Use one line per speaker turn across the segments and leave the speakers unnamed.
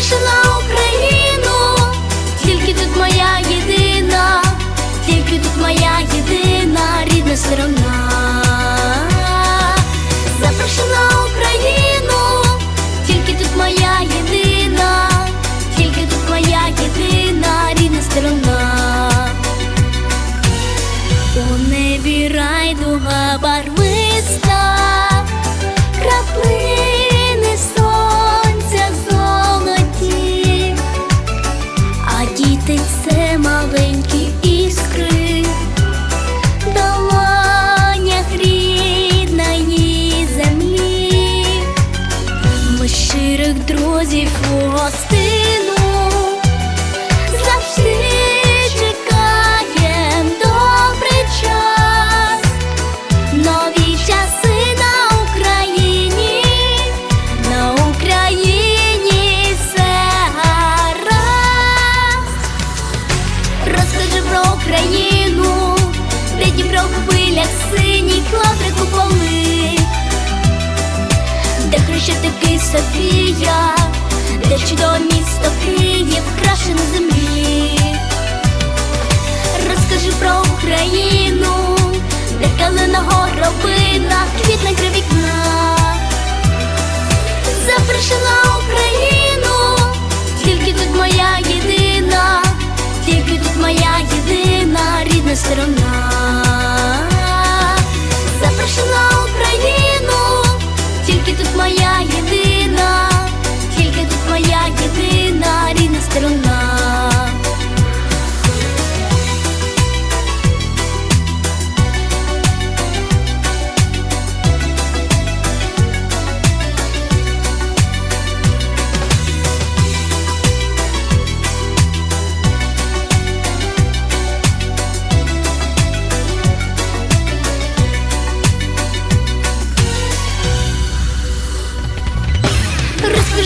Запрошена Україну, тільки тут моя єдина, тільки тут моя єдина рідна сторона. Де хрещатики Софія, де чудове місто Київ, крашене землі. Розкажи про Україну, де калина горобина, квітне край вікна. Запрошена Україну, тільки тут моя єдина, тільки тут моя єдина рідна сторона.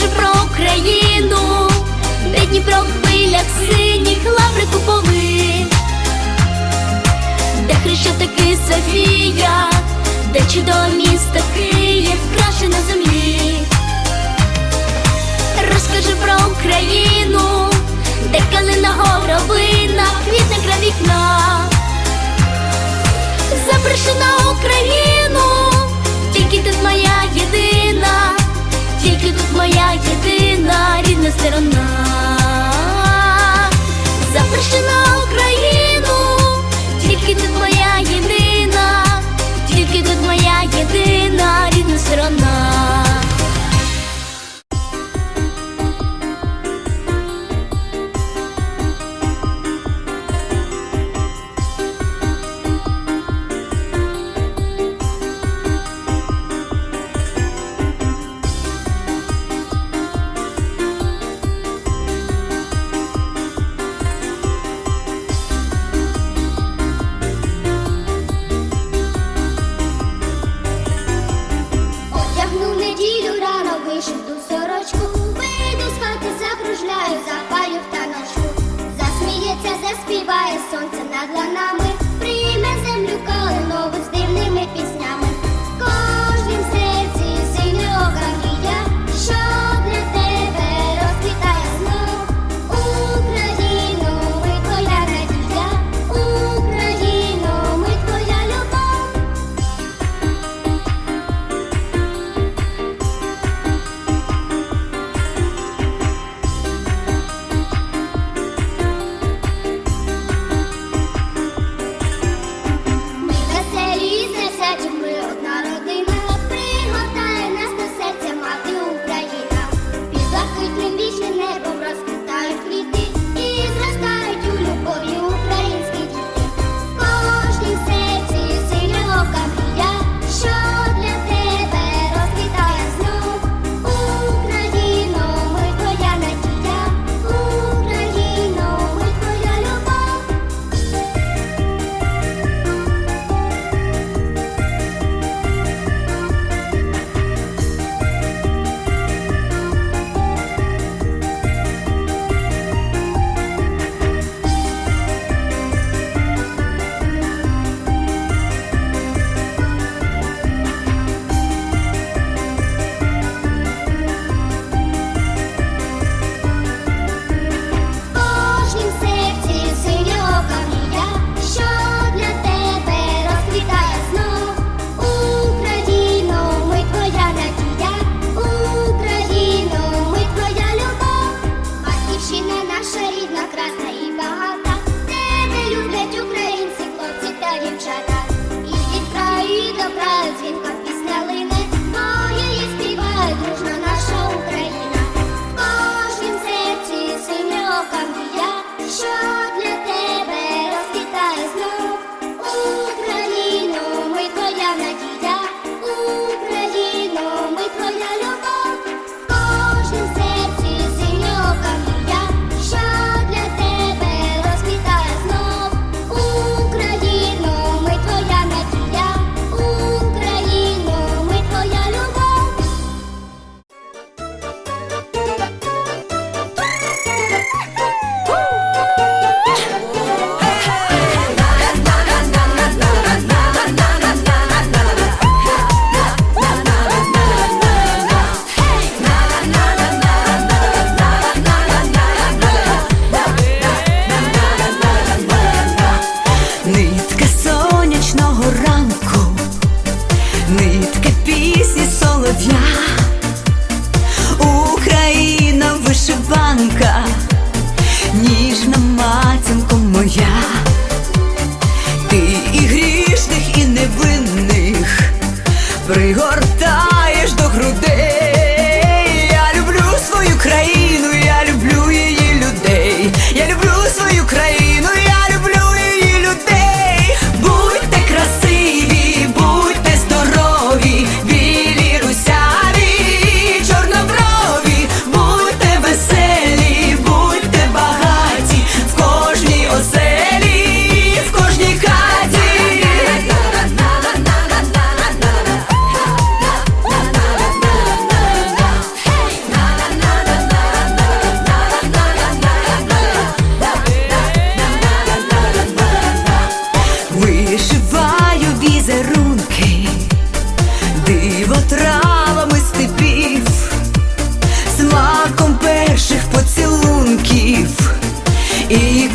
Розкажи про Україну, де Дніпро в хвилях синіх лаври куполи, де хрещатики Софія, де чудове місто Київ, краще на землі. Розкажи про Україну,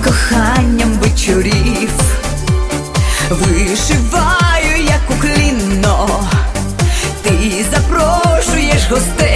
коханням вечорів. Вишиваю, як уклінно, ти запрошуєш гостей.